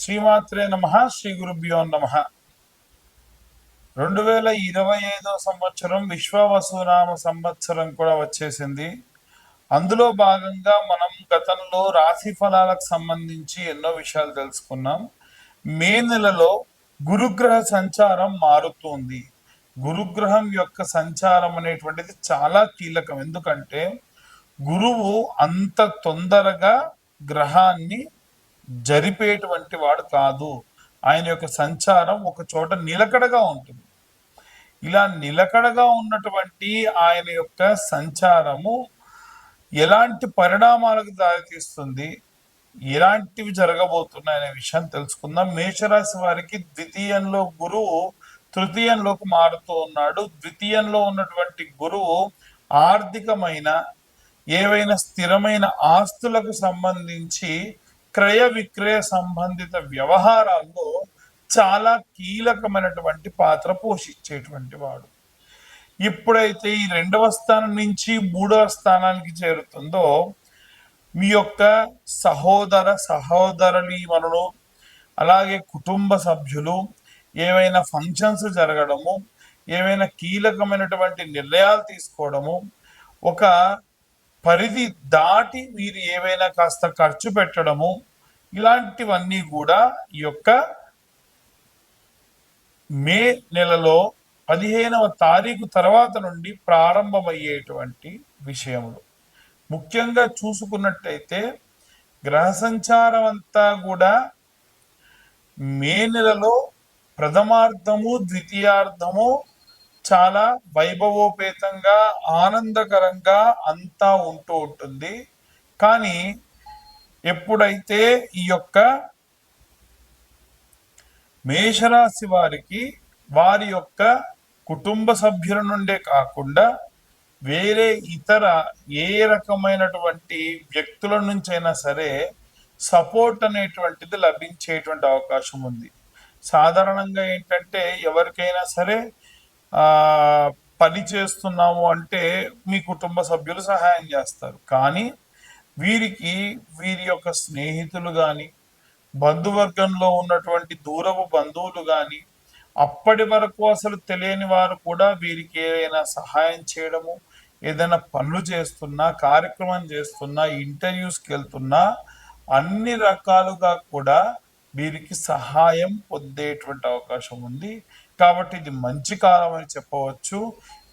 శ్రీమాత్రే నమ శ్రీ గురుభ్యో నమ. రెండు వేల ఇరవై ఐదో సంవత్సరం విశ్వవసునామ సంవత్సరం కూడా వచ్చేసింది. అందులో భాగంగా మనం గతంలో రాశి ఫలాలకు సంబంధించి ఎన్నో విషయాలు తెలుసుకున్నాం. మే నెలలో గురుగ్రహ సంచారం మారుతుంది గురుగ్రహం యొక్క సంచారం అనేటువంటిది చాలా కీలకం. ఎందుకంటే గురువు అంత తొందరగా గ్రహాన్ని జరిపేటువంటి వాడు కాదు. ఆయన యొక్క సంచారం ఒక చోట నిలకడగా ఉంటుంది. ఇలా నిలకడగా ఉన్నటువంటి ఆయన యొక్క సంచారము ఎలాంటి పరిణామాలకు దారితీస్తుంది? ఎలాంటివి జరగబోతున్నాయి అనే విషయం తెలుసుకుందాం. మేషరాశి వారికి ద్వితీయంలో గురువు తృతీయంలోకి మారుతూ ఉన్నాడు. ద్వితీయంలో ఉన్నటువంటి గురువు ఆర్థికమైన ఏవైనా స్థిరమైన ఆస్తులకు సంబంధించి క్రయ విక్రయ సంబంధిత వ్యవహారాల్లో చాలా కీలకమైనటువంటి పాత్ర పోషించేటువంటి వాడు. ఇప్పుడైతే ఈ రెండవ స్థానం నుంచి మూడవ స్థానానికి చేరుతుందో మీ యొక్క సహోదర సహోదరుని మనను అలాగే కుటుంబ సభ్యులు ఏవైనా ఫంక్షన్స్ జరగడము ఏవైనా కీలకమైనటువంటి నిర్ణయాలు తీసుకోవడము ఒక పరిధి దాటి మీరు ఏవైనా కాస్త ఖర్చు పెట్టడము ఇలాంటివన్నీ కూడా ఈ యొక్క మే నెలలో పదిహేనవ తారీఖు తర్వాత నుండి ప్రారంభమయ్యేటువంటి విషయములు. ముఖ్యంగా చూసుకున్నట్టయితే గ్రహ సంచారం అంతా కూడా మే నెలలో ప్రథమార్థము ద్వితీయార్థము చాలా వైభవోపేతంగా ఆనందకరంగా అంతా ఉంటూ ఉంటుంది. కానీ ఎప్పుడైతే ఈ యొక్క మేషరాశి వారికి వారి యొక్క కుటుంబ సభ్యుల నుండే కాకుండా వేరే ఇతర ఏ రకమైనటువంటి వ్యక్తుల నుంచైనా సరే సపోర్ట్ అనేటువంటిది లభించేటువంటి అవకాశం ఉంది. సాధారణంగా ఏంటంటే ఎవరికైనా సరే పని చేస్తున్నాము అంటే మీ కుటుంబ సభ్యులు సహాయం చేస్తారు. కానీ వీరికి వీరి యొక్క స్నేహితులు కానీ బంధువర్గంలో ఉన్నటువంటి దూరపు బంధువులు కానీ అప్పటి వరకు అసలు తెలియని వారు కూడా వీరికి ఏదైనా సహాయం చేయడము ఏదైనా పనులు చేస్తున్నా కార్యక్రమం చేస్తున్నా ఇంటర్వ్యూస్కి వెళ్తున్నా అన్ని రకాలుగా కూడా వీరికి సహాయం పొందేటువంటి అవకాశం ఉంది. కాబట్టి ఇది మంచి కాలం అని చెప్పవచ్చు.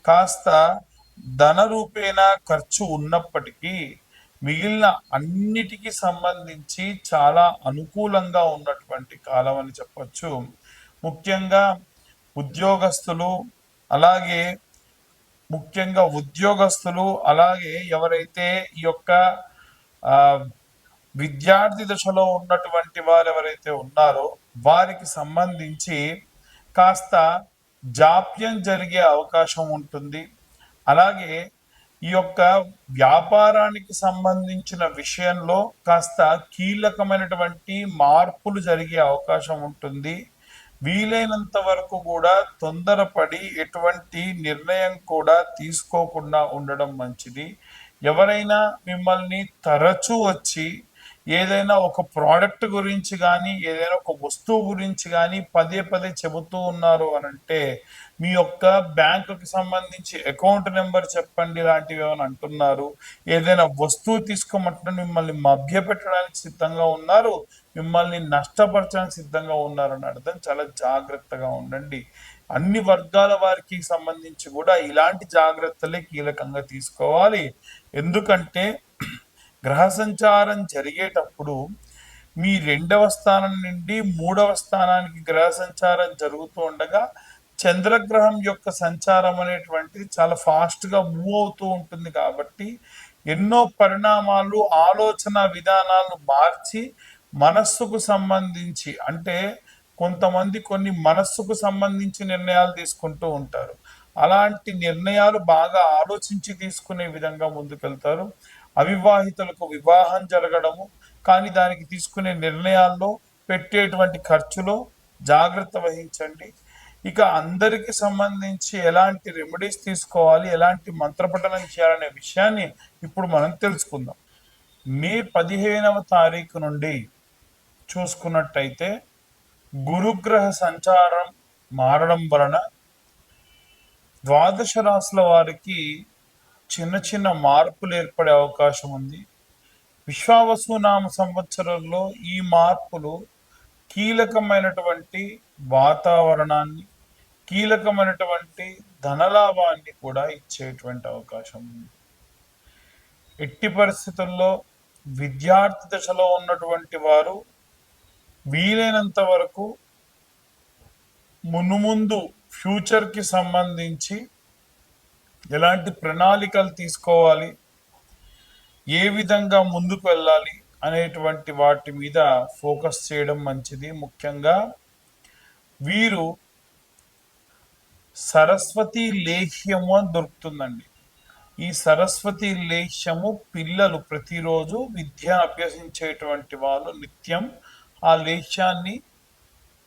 కాస్త ధన రూపేణా ఖర్చు ఉన్నప్పటికీ మిగిలిన అన్నిటికీ సంబంధించి చాలా అనుకూలంగా ఉన్నటువంటి కాలం అని చెప్పచ్చు. ముఖ్యంగా ఉద్యోగస్తులు అలాగే ముఖ్యంగా ఉద్యోగస్తులు అలాగే ఎవరైతే ఈ యొక్క విద్యార్థి దశలో ఉన్నటువంటి వారు ఎవరైతే ఉన్నారో వారికి సంబంధించి కాస్త జాప్యం జరిగే అవకాశం ఉంటుంది. అలాగే ఈ యొక్క వ్యాపారానికి సంబంధించిన విషయంలో కాస్త కీలకమైనటువంటి మార్పులు జరిగే అవకాశం ఉంటుంది. వీలైనంత వరకు కూడా తొందరపడి ఎటువంటి నిర్ణయం కూడా తీసుకోకుండా ఉండడం మంచిది. ఎవరైనా మిమ్మల్ని తరచూ వచ్చి ఏదైనా ఒక ప్రోడక్ట్ గురించి కానీ ఏదైనా ఒక వస్తువు గురించి కానీ పదే పదే చెబుతూ ఉన్నారు అని అంటే మీ యొక్క బ్యాంకుకి సంబంధించి అకౌంట్ నెంబర్ చెప్పండి లాంటివి ఏమైనా అంటున్నారు? ఏదైనా వస్తువు తీసుకోమంటున్నారు మిమ్మల్ని మభ్యపెట్టడానికి సిద్ధంగా ఉన్నారు? మిమ్మల్ని నష్టపరచడానికి సిద్ధంగా ఉన్నారని అర్థం చాలా జాగ్రత్తగా ఉండండి. అన్ని వర్గాల వారికి సంబంధించి కూడా ఇలాంటి జాగ్రత్తలే కీలకంగా తీసుకోవాలి. ఎందుకంటే గ్రహ సంచారం జరిగేటప్పుడు మీ రెండవ స్థానం నుండి మూడవ స్థానానికి గ్రహ సంచారం జరుగుతూ ఉండగా చంద్రగ్రహం యొక్క సంచారం అనేటువంటిది చాలా ఫాస్ట్గా మూవ్ అవుతూ ఉంటుంది కాబట్టి ఎన్నో పరిణామాలు ఆలోచన విధానాలను మార్చి మనస్సుకు సంబంధించి అంటే కొంతమంది కొన్ని మనస్సుకు సంబంధించి నిర్ణయాలు తీసుకుంటూ ఉంటారు. అలాంటి నిర్ణయాలు బాగా ఆలోచించి తీసుకునే విధంగా ముందుకెళ్తారు. అవివాహితులకు వివాహం జరగడము కానీ దానికి తీసుకునే నిర్ణయాల్లో పెట్టేటువంటి ఖర్చులో జాగ్రత్త వహించండి. ఇక అందరికి సంబంధించి ఎలాంటి రెమెడీస్ తీసుకోవాలి ఎలాంటి మంత్రపఠనం చేయాలనే విషయాన్ని ఇప్పుడు మనం తెలుసుకుందాం. మే పదిహేనవ తారీఖు నుండి చూసుకున్నట్టయితే గురుగ్రహ సంచారం మారడం వలన ద్వాదశ రాశుల వారికి చిన్న చిన్న మార్పులు ఏర్పడే అవకాశం ఉంది. విశ్వావసునామ సంవత్సరంలో ఈ మార్పులు కీలకమైనటువంటి వాతావరణాన్ని కీలకమైనటువంటి ధనలాభాన్ని కూడా ఇచ్చేటువంటి అవకాశం ఉంది. ఎట్టి పరిస్థితుల్లో విద్యార్థి దశలో ఉన్నటువంటి వారు వీలైనంత వరకు మునుముందు ఫ్యూచర్కి సంబంధించి ఎలాంటి ప్రణాళికలు తీసుకోవాలి? ఏ విధంగా ముందుకు వెళ్ళాలి? అనేటువంటి వాటి మీద ఫోకస్ చేయడం మంచిది. ముఖ్యంగా వీరు సరస్వతి లేహ్యము అని దొరుకుతుందండి. ఈ సరస్వతి లేహ్యము పిల్లలు ప్రతిరోజు విద్య అభ్యసించేటువంటి వాళ్ళు నిత్యం ఆ లేహ్యాన్ని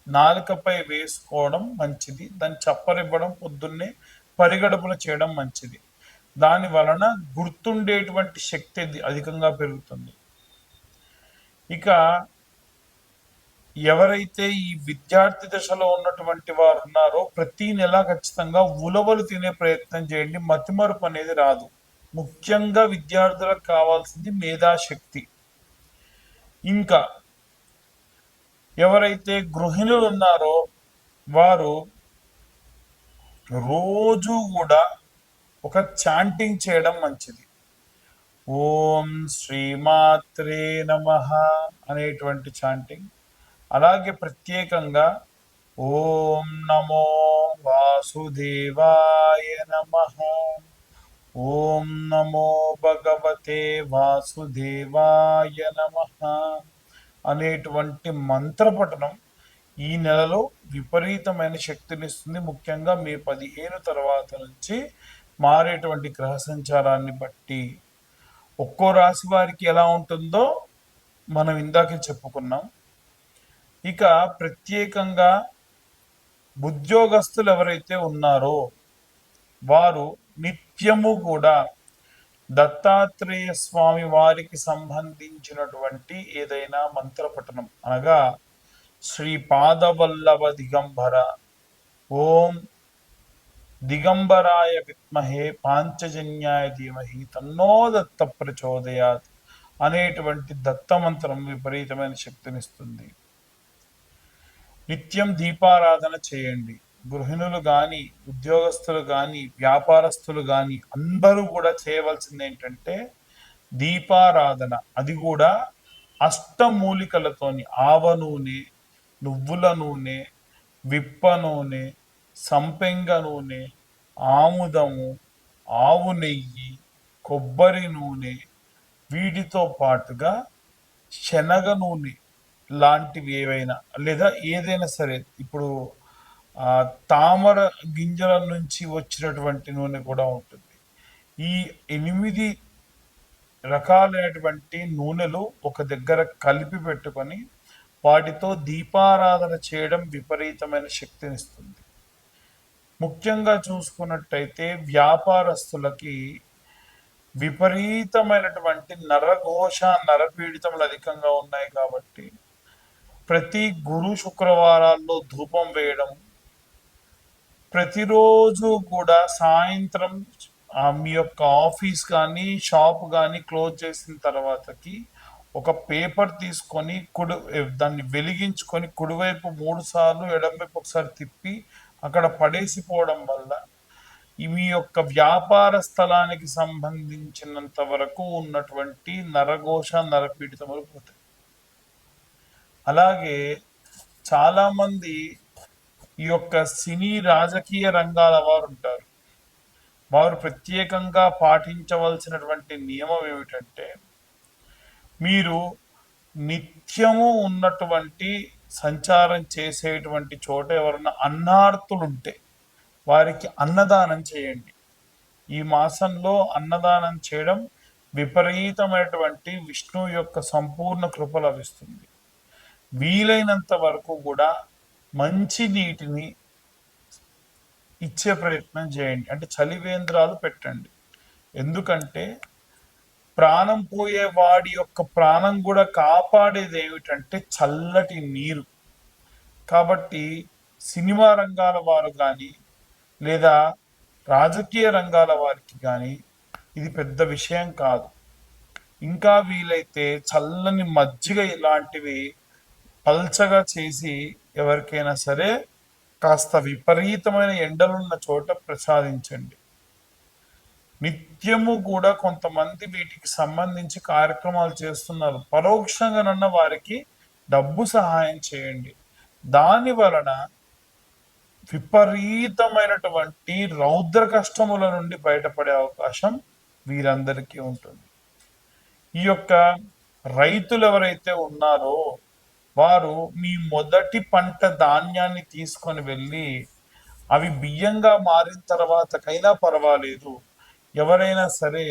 నాలుకపై వేసుకోవడం మంచిది. దాన్ని చప్పరివ్వడం పొద్దున్నే పరిగడుపున చేయడం మంచిది. దాని వలన గుర్తుండేటువంటి శక్తి అధికంగా పెరుగుతుంది. ఇక ఎవరైతే ఈ విద్యార్థి దశలో ఉన్నటువంటి వారు ఉన్నారో ప్రతి నెల ఖచ్చితంగా ఉలవలు తినే ప్రయత్నం చేయండి. మతిమరుపు అనేది రాదు. ముఖ్యంగా విద్యార్థులకు కావాల్సింది మేధాశక్తి. ఇంకా ఎవరైతే గృహిణులు ఉన్నారో వారు రోజు కూడా ఒక చాంటింగ్ చేయడం మంచిది. ఓం శ్రీమాత్రే నమ అనేటువంటి చాంటింగ్. అలాగే ప్రత్యేకంగా ఓం నమో వాసుదేవాయ నమ. ఓం నమో భగవతే వాసుదేవాయ నమ అనేటువంటి మంత్రపఠనం ఈ నెలలో విపరీతమైన శక్తినిస్తుంది ముఖ్యంగా మే పదిహేను తర్వాత నుంచి మారేటువంటి గ్రహ సంచారాన్ని బట్టి. ఒక్కో రాశి వారికి ఎలా ఉంటుందో మనం ఇందాకే చెప్పుకున్నాం. ఇక ప్రత్యేకంగా ఉద్యోగస్తులు ఎవరైతే ఉన్నారో వారు నిత్యము కూడా దత్తాత్రేయ స్వామి వారికి సంబంధించినటువంటి ఏదైనా మంత్రపఠనం అనగా శ్రీ పాదవల్లభ దిగంబర ఓం దిగంబరాయ విద్మహే పాంచజన్యాయ ధీమహి తన్నో దత్త ప్రచోదయాత్ అనేటువంటి దత్త మంత్రం విపరీతమైన శక్తినిస్తుంది. నిత్యం దీపారాధన చేయండి. గృహిణులు కానీ ఉద్యోగస్తులు కానీ వ్యాపారస్తులు కానీ అందరూ కూడా చేయవలసింది ఏంటంటే దీపారాధన. అది కూడా అష్టమూలికలతోని ఆవ నూనె నువ్వుల నూనె విప్ప నూనె సంపెంగ నూనె ఆముదము ఆవు నెయ్యి కొబ్బరి నూనె వీటితో పాటుగా శనగ నూనె లాంటివి ఏవైనా లేదా ఏదైనా సరే ఇప్పుడు తామర గింజల నుంచి వచ్చినటువంటి నూనె కూడా ఉంటుంది. ఈ ఎనిమిది రకాలైనటువంటి నూనెలు ఒక దగ్గర కలిపి పెట్టుకొని వాటితో దీపారాధన చేయడం విపరీతమైన శక్తినిస్తుంది. ముఖ్యంగా చూసుకున్నట్టయితే వ్యాపారస్తులకి విపరీతమైనటువంటి నరఘోష నరపీడితములు అధికంగా ఉన్నాయి కాబట్టి ప్రతి గురు శుక్రవారాల్లో ధూపం వేయడం ప్రతిరోజు కూడా సాయంత్రం మీ యొక్క ఆఫీస్ కానీ షాప్ కానీ క్లోజ్ చేసిన తర్వాతకి ఒక పేపర్ తీసుకొని కుడి దాన్ని వెలిగించుకొని కుడివైపు మూడు సార్లు ఎడంవైపు ఒకసారి తిప్పి అక్కడ పడేసిపోవడం వల్ల ఈ మీ యొక్క వ్యాపార స్థలానికి సంబంధించినంత వరకు ఉన్నటువంటి నరఘోష నరపీడితములు పోతాయి. అలాగే చాలామంది ఈ యొక్క సినీ రాజకీయ రంగాల వారు ఉంటారు. వారు ప్రత్యేకంగా పాటించవలసినటువంటి నియమం ఏమిటంటే మీరు నిత్యము ఉన్నటువంటి సంచారం చేసేటువంటి చోట ఎవరన్నా అన్నార్థులుంటే వారికి అన్నదానం చేయండి. ఈ మాసంలో అన్నదానం చేయడం విపరీతమైనటువంటి విష్ణు యొక్క సంపూర్ణ కృప లభిస్తుంది. వీలైనంత వరకు కూడా మంచి నీటిని ఇచ్చే ప్రయత్నం చేయండి. అంటే చలివేంద్రాలు పెట్టండి. ఎందుకంటే ప్రాణం పోయే వాడి యొక్క ప్రాణం కూడా కాపాడేది ఏమిటంటే చల్లటి నీరు. కాబట్టి సినిమా రంగాల వారు కానీ లేదా రాజకీయ రంగాల వారికి కానీ ఇది పెద్ద విషయం కాదు. ఇంకా వీలైతే చల్లని మజ్జిగ ఇలాంటివి పల్చగా చేసి ఎవరికైనా సరే కాస్త విపరీతమైన ఎండలున్న చోట ప్రసాదించండి. నిత్యము కూడా కొంతమంది వీటికి సంబంధించి కార్యక్రమాలు చేస్తున్నారు. పరోక్షంగానన్న వారికి డబ్బు సహాయం చేయండి. దాని వలన విపరీతమైనటువంటి రౌద్ర కష్టముల నుండి బయటపడే అవకాశం వీరందరికీ ఉంటుంది. ఈ యొక్క రైతులు ఎవరైతే ఉన్నారో వారు మీ మొదటి పంట ధాన్యాన్ని తీసుకొని వెళ్ళి అవి బియ్యంగా మారిన తర్వాతకైనా పర్వాలేదు. ఎవరైనా సరే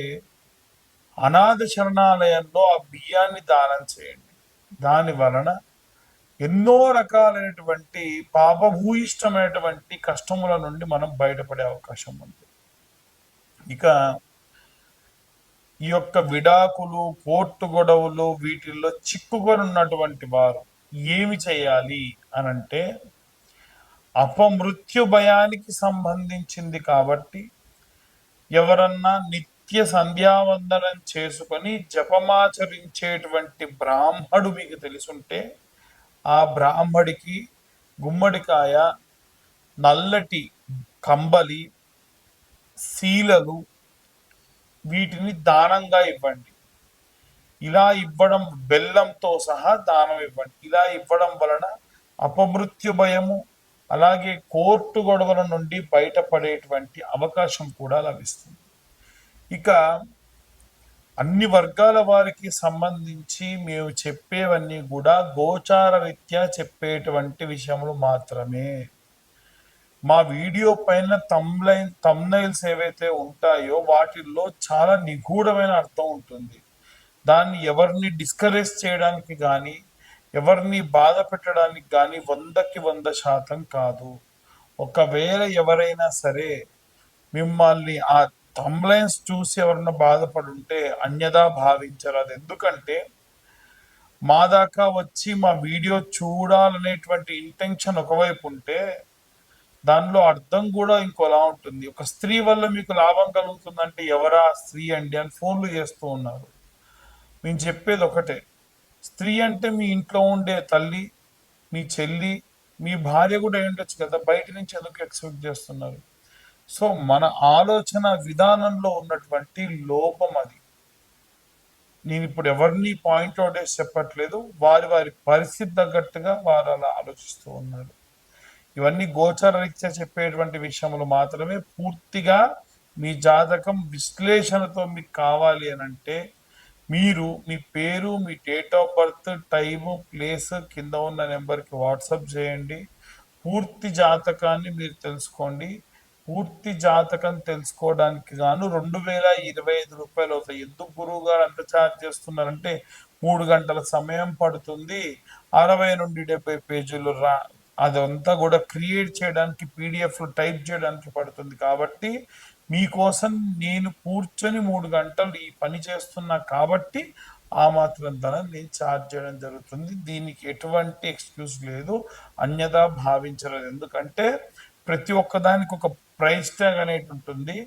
అనాథ శరణాలయంలో ఆ బియ్యాన్ని దానం చేయండి. దాని వలన ఎన్నో రకాలైనటువంటి పాపభూయిష్టమైనటువంటి కష్టముల నుండి మనం బయటపడే అవకాశం ఉంది. ఇక ఈ యొక్క విడాకులు కోర్టు గొడవలు వీటిల్లో చిక్కుకొని ఉన్నటువంటి వారు ఏమి చేయాలి అనంటే అపమృత్యు భయానికి సంబంధించింది కాబట్టి ఎవరన్నా నిత్య సంధ్యావందనం చేసుకొని జపమాచరించేటువంటి బ్రాహ్మడు మీకు తెలుసుంటే ఆ బ్రాహ్మడికి గుమ్మడికాయ నల్లటి కంబలి శీలలు వీటిని దానంగా ఇవ్వండి. ఇలా ఇవ్వడం బెల్లంతో సహా దానం ఇవ్వండి. ఇలా ఇవ్వడం వలన అపమృత్యు భయము అలాగే కోర్టు గొడవల నుండి బయటపడేటువంటి అవకాశం కూడా లభిస్తుంది. ఇక అన్ని వర్గాల వారికి సంబంధించి మేము చెప్పేవన్నీ కూడా గోచార రీత్యా చెప్పేటువంటి విషయములు మాత్రమే. మా వీడియో పైన తమ్లైన్ తమ్నైల్స్ ఏవైతే ఉంటాయో వాటిల్లో చాలా నిగూఢమైన అర్థం ఉంటుంది. దాన్ని ఎవరిని డిస్కరేజ్ చేయడానికి కానీ ఎవరిని బాధ పెట్టడానికి కానీ వందకి వంద శాతం కాదు. ఒకవేళ ఎవరైనా సరే మిమ్మల్ని ఆ తమ్లైన్స్ చూసి ఎవరన్నా బాధపడి ఉంటే అన్యదా భావించరు. అది ఎందుకంటే మా దాకా వచ్చి మా వీడియో చూడాలనేటువంటి ఇంటెన్షన్ ఒకవైపు ఉంటే దానిలో అర్థం కూడా ఇంకోలా ఉంటుంది. ఒక స్త్రీ వల్ల మీకు లాభం కలుగుతుందంటే ఎవరా స్త్రీ అండి అని ఫోన్లు చేస్తూ ఉన్నారు. మేము చెప్పేది ఒకటే. స్త్రీ అంటే మీ ఇంట్లో ఉండే తల్లి మీ చెల్లి మీ భార్య కూడా అయి ఉండొచ్చు కదా. బయట నుంచి ఎందుకు ఎక్స్పెక్ట్ చేస్తున్నారు? సో మన ఆలోచన విధానంలో ఉన్నటువంటి లోపం అది. నేను ఇప్పుడు ఎవరిని పాయింట్ అవుట్ చేసి చెప్పట్లేదు. వారి వారి పరిస్థితి తగ్గట్టుగా వారు అలా ఆలోచిస్తూ ఉన్నారు. ఇవన్నీ గోచర రీత్యా చెప్పేటువంటి విషయములు మాత్రమే పూర్తిగా మీ జాతకం విశ్లేషణతో మీకు కావాలి అని అంటే మీరు మీ పేరు మీ date of birth time place కింద ఉన్న నెంబర్కి వాట్సాప్ చేయండి. పూర్తి జాతకాన్ని మీరు తెలుసుకోండి. పూర్తి జాతకం తెలుసుకోవడానికి గాను రెండు వేల ఇరవై ఐదు రూపాయలు అవుతాయి. ఎందుకు గురువు గారు అంత ఛార్జ్ చేస్తున్నారంటే మూడు గంటల సమయం పడుతుంది. అరవై నుండి డెబ్బై పేజీలు రా అదంతా కూడా క్రియేట్ చేయడానికి పీడిఎఫ్లో టైప్ చేయడానికి పడుతుంది కాబట్టి మీకోసం నేను కూర్చొని మూడు గంటలు ఈ పని చేస్తున్నా కాబట్టి ఆ మాత్రం ధనం నేను ఛార్జ్ చేయడం జరుగుతుంది. దీనికి ఎటువంటి ఎక్స్క్యూజ్ లేదు. అన్యదా భావించలేదు. ఎందుకంటే ప్రతి ఒక్కదానికి ఒక ప్రైస్ ట్యాగ్ అనేది ఉంటుంది.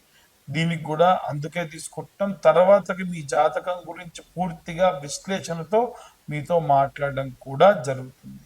దీనికి కూడా అందుకే తీసుకుంటాం తర్వాతకి మీ జాతకం గురించి పూర్తిగా విశ్లేషణతో మీతో మాట్లాడడం కూడా జరుగుతుంది.